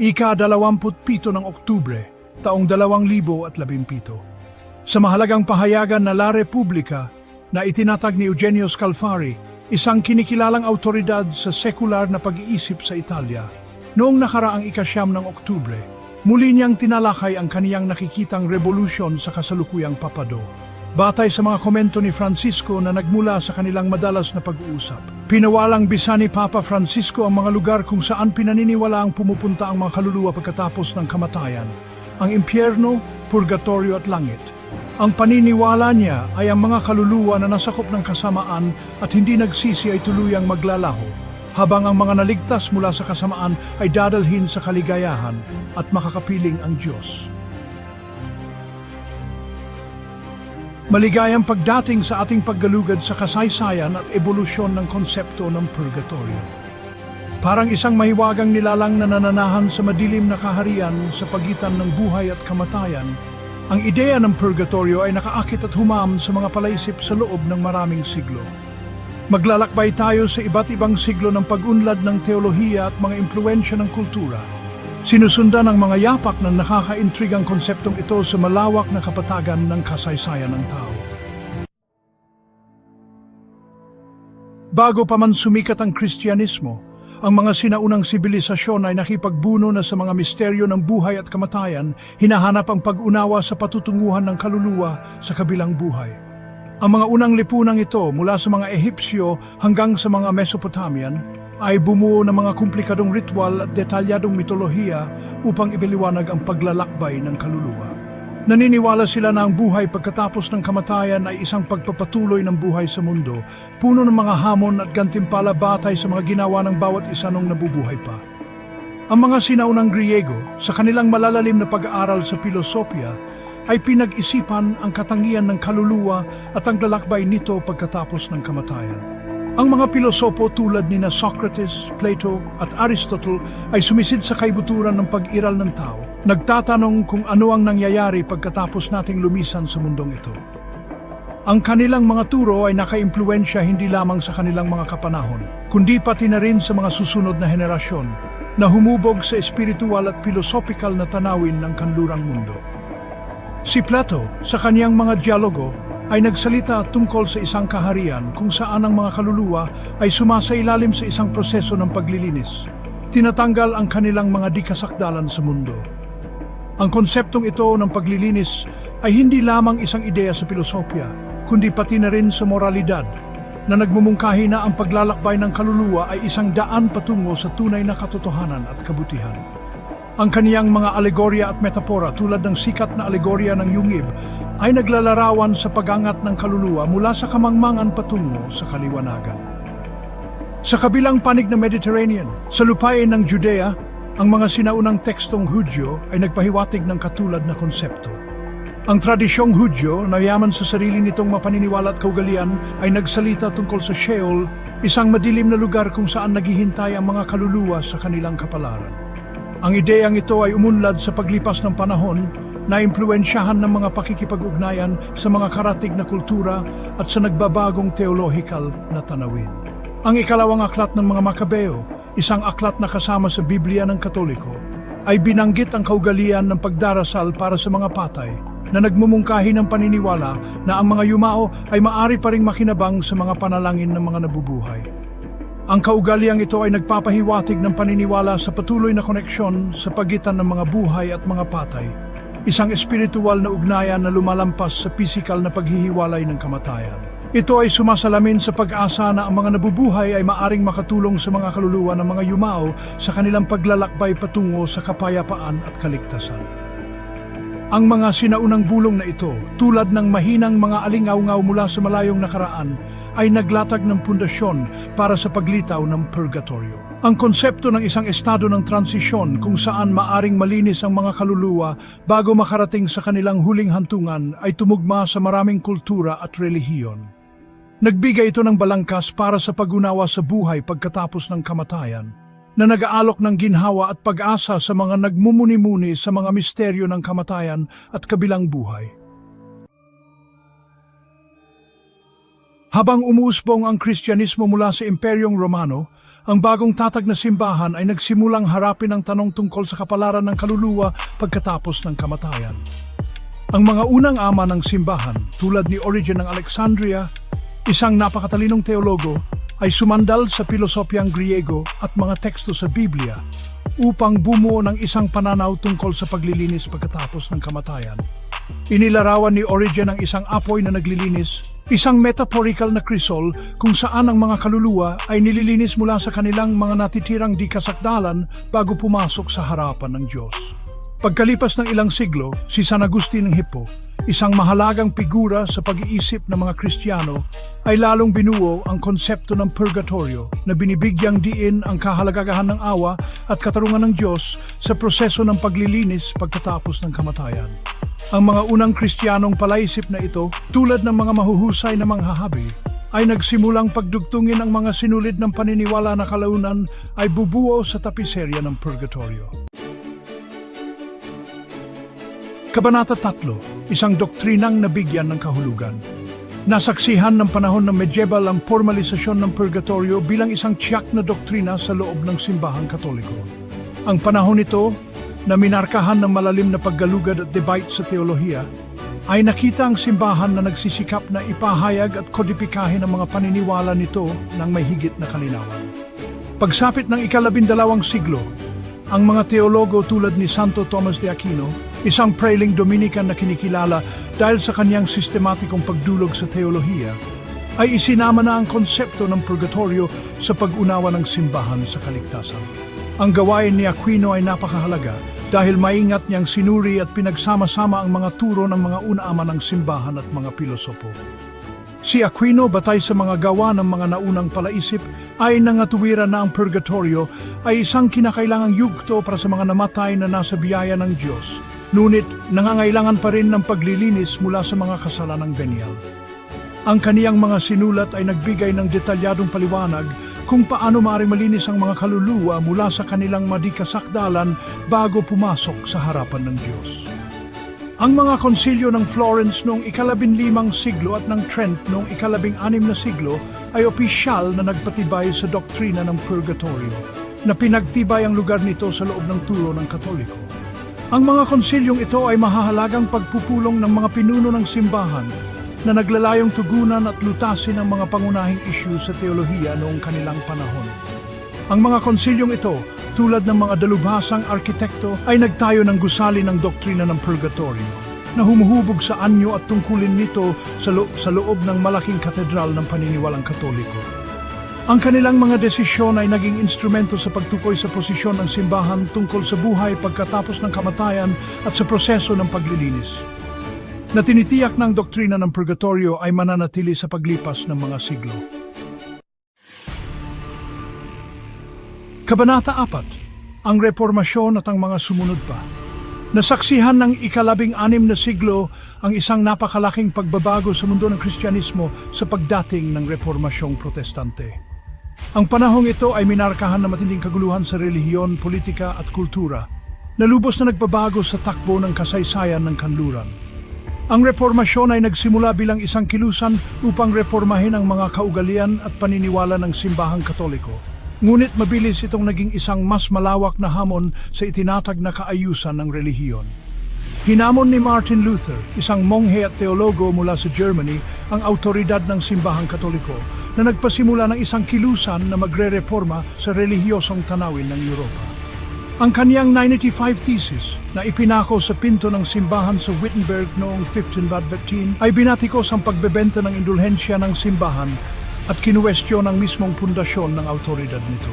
ika-27 ng Oktubre, taong 2017. Sa mahalagang pahayagan na La Repubblica na itinatag ni Eugenio Scalfari, isang kinikilalang autoridad sa sekular na pag-iisip sa Italia, noong nakaraang ikasyam ng Oktubre, muli niyang tinalakay ang kaniyang nakikitang revolusyon sa kasalukuyang papado. Batay sa mga komento ni Francisco na nagmula sa kanilang madalas na pag-uusap. Pinawalang bisa ni Papa Francisco ang mga lugar kung saan pinaniniwala ang pumupunta ang mga kaluluwa pagkatapos ng kamatayan. Ang impyerno, purgatorio at langit. Ang paniniwala niya ay ang mga kaluluwa na nasakop ng kasamaan at hindi nagsisi ay tuluyang maglalaho, habang ang mga naligtas mula sa kasamaan ay dadalhin sa kaligayahan at makakapiling ang Diyos. Maligayang pagdating sa ating paggalugad sa kasaysayan at ebolusyon ng konsepto ng purgatorio. Parang isang mahiwagang nilalang na nananahan sa madilim na kaharian sa pagitan ng buhay at kamatayan, ang ideya ng purgatorio ay nakaakit at humam sa mga palaisip sa loob ng maraming siglo. Maglalakbay tayo sa iba't ibang siglo ng pag-unlad ng teolohiya at mga impluensya ng kultura. Sinusundan ang mga yapak ng nakakaintrigang konseptong ito sa malawak na kapatagan ng kasaysayan ng tao. Bago pa man sumikat ang Kristyanismo, ang mga sinaunang sibilisasyon ay nakipagbuno na sa mga misteryo ng buhay at kamatayan, hinahanap ang pag-unawa sa patutunguhan ng kaluluwa sa kabilang buhay. Ang mga unang lipunang ito mula sa mga Ehipsyo hanggang sa mga Mesopotamian ay bumuo ng mga komplikadong ritual at detalyadong mitolohiya upang ipiliwanag ang paglalakbay ng kaluluwa. Naniniwala sila na ang buhay pagkatapos ng kamatayan ay isang pagpapatuloy ng buhay sa mundo, puno ng mga hamon at gantimpala batay sa mga ginawa ng bawat isa nung nabubuhay pa. Ang mga sinaunang Griego, sa kanilang malalalim na pag-aaral sa pilosopya, ay pinag-isipan ang katangian ng kaluluwa at ang lalakbay nito pagkatapos ng kamatayan. Ang mga pilosopo tulad ni na Socrates, Plato at Aristotle ay sumisid sa kaibuturan ng pag-iral ng tao, nagtatanong kung ano ang nangyayari pagkatapos nating lumisan sa mundong ito. Ang kanilang mga turo ay nakaimpluensya hindi lamang sa kanilang mga kapanahon, kundi pati na rin sa mga susunod na henerasyon na humubog sa espiritual at pilosopikal na tanawin ng kanlurang mundo. Si Plato, sa kaniyang mga dialogo, ay nagsalita tungkol sa isang kaharian kung saan ang mga kaluluwa ay sumasailalim sa isang proseso ng paglilinis. Tinatanggal ang kanilang mga di kasakdalan sa mundo. Ang konseptong ito ng paglilinis ay hindi lamang isang ideya sa pilosopya, kundi pati na rin sa moralidad, na nagmumungkahi na ang paglalakbay ng kaluluwa ay isang daan patungo sa tunay na katotohanan at kabutihan. Ang kaniyang mga alegorya at metapora tulad ng sikat na alegorya ng yungib ay naglalarawan sa pagangat ng kaluluwa mula sa kamangmangan patungo sa kaliwanagan. Sa kabilang panig ng Mediterranean, sa lupain ng Judea, ang mga sinaunang tekstong Hudyo ay nagpahiwatig ng katulad na konsepto. Ang tradisyong Hudyo na yaman sa sarili nitong mapaniniwala at kaugalian ay nagsalita tungkol sa Sheol, isang madilim na lugar kung saan naghihintay ang mga kaluluwa sa kanilang kapalaran. Ang ideyang ito ay umunlad sa paglipas ng panahon na impluensyahan ng mga pakikipag-ugnayan sa mga karatig na kultura at sa nagbabagong teolohikal na tanawin. Ang ikalawang aklat ng mga Makabeo, isang aklat na kasama sa Biblia ng Katoliko, ay binanggit ang kaugalian ng pagdarasal para sa mga patay na nagmumungkahi ng paniniwala na ang mga yumao ay maari pa ring makinabang sa mga panalangin ng mga nabubuhay. Ang kaugaliang ito ay nagpapahiwatig ng paniniwala sa patuloy na koneksyon sa pagitan ng mga buhay at mga patay, isang espiritual na ugnayan na lumalampas sa pisikal na paghihiwalay ng kamatayan. Ito ay sumasalamin sa pag-asa na ang mga nabubuhay ay maaring makatulong sa mga kaluluwa ng mga yumao sa kanilang paglalakbay patungo sa kapayapaan at kaligtasan. Ang mga sinaunang bulong na ito, tulad ng mahinang mga alingaw-ngaw mula sa malayong nakaraan, ay naglatag ng pundasyon para sa paglitaw ng purgatorio. Ang konsepto ng isang estado ng transisyon kung saan maaring malinis ang mga kaluluwa bago makarating sa kanilang huling hantungan ay tumugma sa maraming kultura at relihiyon. Nagbigay ito ng balangkas para sa pag-unawa sa buhay pagkatapos ng kamatayan na nag-aalok ng ginhawa at pag-asa sa mga nagmumuni-muni sa mga misteryo ng kamatayan at kabilang buhay. Habang umuusbong ang Kristyanismo mula sa Imperyong Romano, ang bagong tatag na simbahan ay nagsimulang harapin ang tanong tungkol sa kapalaran ng kaluluwa pagkatapos ng kamatayan. Ang mga unang ama ng simbahan, tulad ni Origen ng Alexandria, isang napakatalinong teologo, ay sumandal sa pilosopiyang Griego at mga teksto sa Biblia upang bumuo ng isang pananaw tungkol sa paglilinis pagkatapos ng kamatayan. Inilarawan ni Origen ang isang apoy na naglilinis, isang metaphorical na krisol kung saan ang mga kaluluwa ay nililinis mula sa kanilang mga natitirang di kasakdalan bago pumasok sa harapan ng Diyos. Pagkalipas ng ilang siglo, si San Agustin ng Hippo, isang mahalagang figura sa pag-iisip ng mga Kristiyano, ay lalong binuo ang konsepto ng purgatorio na binibigyang diin ang kahalagahan ng awa at katarungan ng Diyos sa proseso ng paglilinis pagkatapos ng kamatayan. Ang mga unang Kristiyanong palaisip na ito, tulad ng mga mahuhusay na manghahabi, ay nagsimulang pagdugtungin ang mga sinulid ng paniniwala na kalaunan ay bubuo sa tapiserya ng purgatorio. Kabanata 3, isang doktrinang nabigyan ng kahulugan. Nasaksihan ng panahon ng medieval ang formalisasyon ng purgatorio bilang isang tiyak na doktrina sa loob ng simbahang katoliko. Ang panahon nito, na minarkahan ng malalim na paggalugad at debate sa teolohiya, ay nakita ang simbahan na nagsisikap na ipahayag at kodipikahin ang mga paniniwala nito ng may higit na kalinawan. Pagsapit ng ikalabindalawang siglo, ang mga teologo tulad ni Santo Tomas de Aquino, isang prailing Dominican na kinikilala dahil sa kanyang sistematikong pagdulog sa teolohiya, ay isinama na ang konsepto ng purgatorio sa pag-unawa ng simbahan sa kaligtasan. Ang gawain ni Aquino ay napakahalaga dahil maingat niyang sinuri at pinagsama-sama ang mga turo ng mga una-ama ng simbahan at mga pilosopo. Si Aquino, batay sa mga gawa ng mga naunang palaisip, ay nangatuwiran na ang purgatorio ay isang kinakailangang yugto para sa mga namatay na nasa biyaya ng Diyos. Ngunit nangangailangan pa rin ng paglilinis mula sa mga kasalanang venial. Ang kaniyang mga sinulat ay nagbigay ng detalyadong paliwanag kung paano maaaring malinis ang mga kaluluwa mula sa kanilang madikasakdalan bago pumasok sa harapan ng Diyos. Ang mga konsilyo ng Florence noong ikalabinlimang siglo at ng Trent noong ikalabing anim na siglo ay opisyal na nagpatibay sa doktrina ng purgatorio na pinagtibay ang lugar nito sa loob ng turo ng Katoliko. Ang mga konsilyong ito ay mahahalagang pagpupulong ng mga pinuno ng simbahan na naglalayong tugunan at lutasin ang mga pangunahing isyu sa teolohiya noong kanilang panahon. Ang mga konsilyong ito, tulad ng mga dalubhasang arkitekto, ay nagtayo ng gusali ng doktrina ng purgatorio na humuhubog sa anyo at tungkulin nito sa, lo- sa loob ng malaking katedral ng paniniwalang katoliko. Ang kanilang mga desisyon ay naging instrumento sa pagtukoy sa posisyon ng simbahan tungkol sa buhay pagkatapos ng kamatayan at sa proseso ng paglilinis na tinitiyak ng doktrina ng purgatorio ay mananatili sa paglipas ng mga siglo. Kabanata 4, ang reformasyon at ang mga sumunod pa. Nasaksihan ng ikalabing anim na siglo ang isang napakalaking pagbabago sa mundo ng Kristyanismo sa pagdating ng reformasyong protestante. Ang panahong ito ay minarkahan na matinding kaguluhan sa relihiyon, politika at kultura, na lubos na nagbabago sa takbo ng kasaysayan ng kanluran. Ang reformasyon ay nagsimula bilang isang kilusan upang reformahin ang mga kaugalian at paniniwala ng simbahang katoliko. Ngunit mabilis itong naging isang mas malawak na hamon sa itinatag na kaayusan ng relihiyon. Hinamon ni Martin Luther, isang monghe at teologo mula sa Germany, ang autoridad ng simbahang katoliko na nagpasimula ng isang kilusan na magre-reforma sa relihiyosong tanawin ng Europa. Ang kaniyang 95 thesis na ipinako sa pinto ng simbahan sa Wittenberg noong 1515 ay binatikos ang pagbebenta ng indulhensya ng simbahan at kinuwestiyon ang mismong pundasyon ng autoridad nito.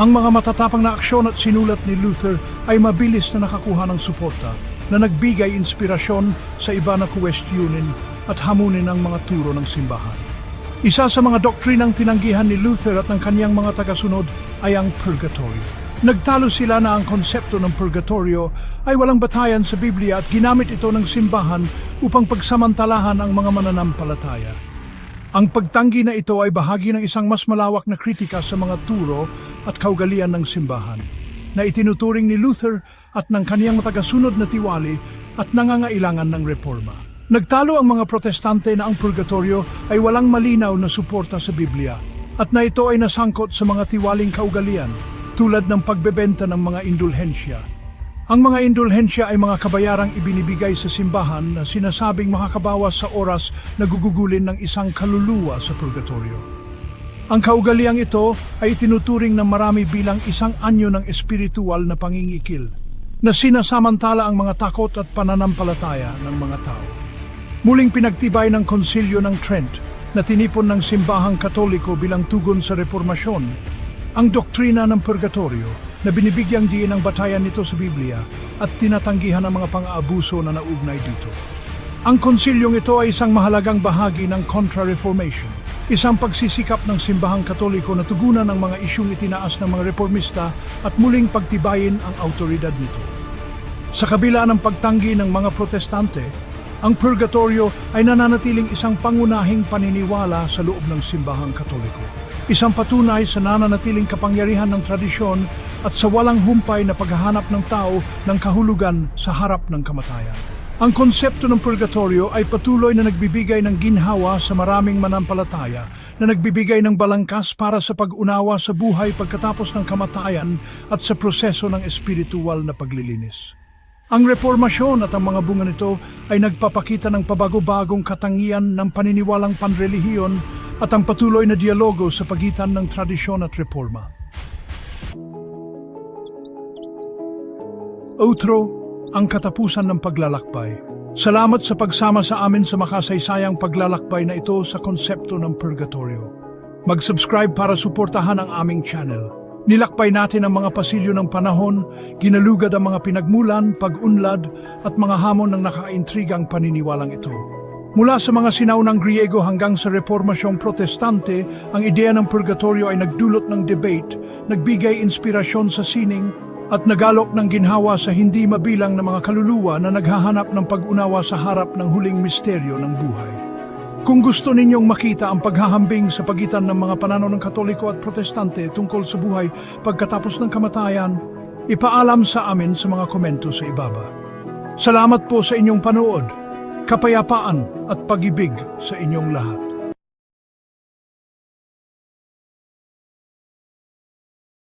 Ang mga matatapang na aksyon at sinulat ni Luther ay mabilis na nakakuha ng suporta na nagbigay inspirasyon sa iba na kuwestiyonin at hamunin ang mga turo ng simbahan. Isa sa mga doktrinang tinanggihan ni Luther at ng kaniyang mga tagasunod ay ang purgatorio. Nagtalo sila na ang konsepto ng purgatorio ay walang batayan sa Biblia at ginamit ito ng simbahan upang pagsamantalahan ang mga mananampalataya. Ang pagtanggi na ito ay bahagi ng isang mas malawak na kritika sa mga turo at kaugalian ng simbahan na itinuturing ni Luther at ng kaniyang tagasunod na tiwali at nangangailangan ng reforma. Nagtalo ang mga protestante na ang purgatorio ay walang malinaw na suporta sa Biblia at na ito ay nasangkot sa mga tiwaling kaugalian tulad ng pagbebenta ng mga indulhensya. Ang mga indulhensya ay mga kabayarang ibinibigay sa simbahan na sinasabing makakabawas sa oras na gugugulin ng isang kaluluwa sa purgatorio. Ang kaugaliang ito ay tinuturing ng marami bilang isang anyo ng espiritual na pangingikil na sinasamantala ang mga takot at pananampalataya ng mga tao. Muling pinagtibay ng konsilyo ng Trent na tinipon ng simbahang katoliko bilang tugon sa reformasyon ang doktrina ng purgatorio na binibigyang diin ang batayan nito sa Biblia at tinatanggihan ang mga pang-aabuso na naugnay dito. Ang konsilyong ito ay isang mahalagang bahagi ng Contra-Reformation, isang pagsisikap ng simbahang katoliko na tugunan ang mga isyong itinaas ng mga reformista at muling pagtibayin ang autoridad nito. Sa kabila ng pagtanggi ng mga protestante, ang purgatorio ay nananatiling isang pangunahing paniniwala sa loob ng simbahang katoliko. Isang patunay sa nananatiling kapangyarihan ng tradisyon at sa walang humpay na paghahanap ng tao ng kahulugan sa harap ng kamatayan. Ang konsepto ng purgatorio ay patuloy na nagbibigay ng ginhawa sa maraming manampalataya na nagbibigay ng balangkas para sa pag-unawa sa buhay pagkatapos ng kamatayan at sa proseso ng espiritual na paglilinis. Ang reformasyon at ang mga bunga nito ay nagpapakita ng pabago-bagong katangian ng paniniwalang panrelihiyon at ang patuloy na dialogo sa pagitan ng tradisyon at reforma. Outro, ang katapusan ng paglalakbay. Salamat sa pagsama sa amin sa makasaysayang paglalakbay na ito sa konsepto ng purgatorio. Mag-subscribe para suportahan ang aming channel. Nilakbay natin ang mga pasilyo ng panahon, ginalugad ang mga pinagmulan, pag-unlad at mga hamon ng nakaintrigang paniniwalang ito. Mula sa mga sinaunang Griego hanggang sa reformasyong protestante, ang ideya ng purgatorio ay nagdulot ng debate, nagbigay inspirasyon sa sining, at nagalok ng ginhawa sa hindi mabilang na mga kaluluwa na naghahanap ng pag-unawa sa harap ng huling misteryo ng buhay. Kung gusto ninyong makita ang paghahambing sa pagitan ng mga pananaw ng Katoliko at Protestante tungkol sa buhay pagkatapos ng kamatayan, ipaalam sa amin sa mga komento sa ibaba. Salamat po sa inyong panood, kapayapaan at pag-ibig sa inyong lahat.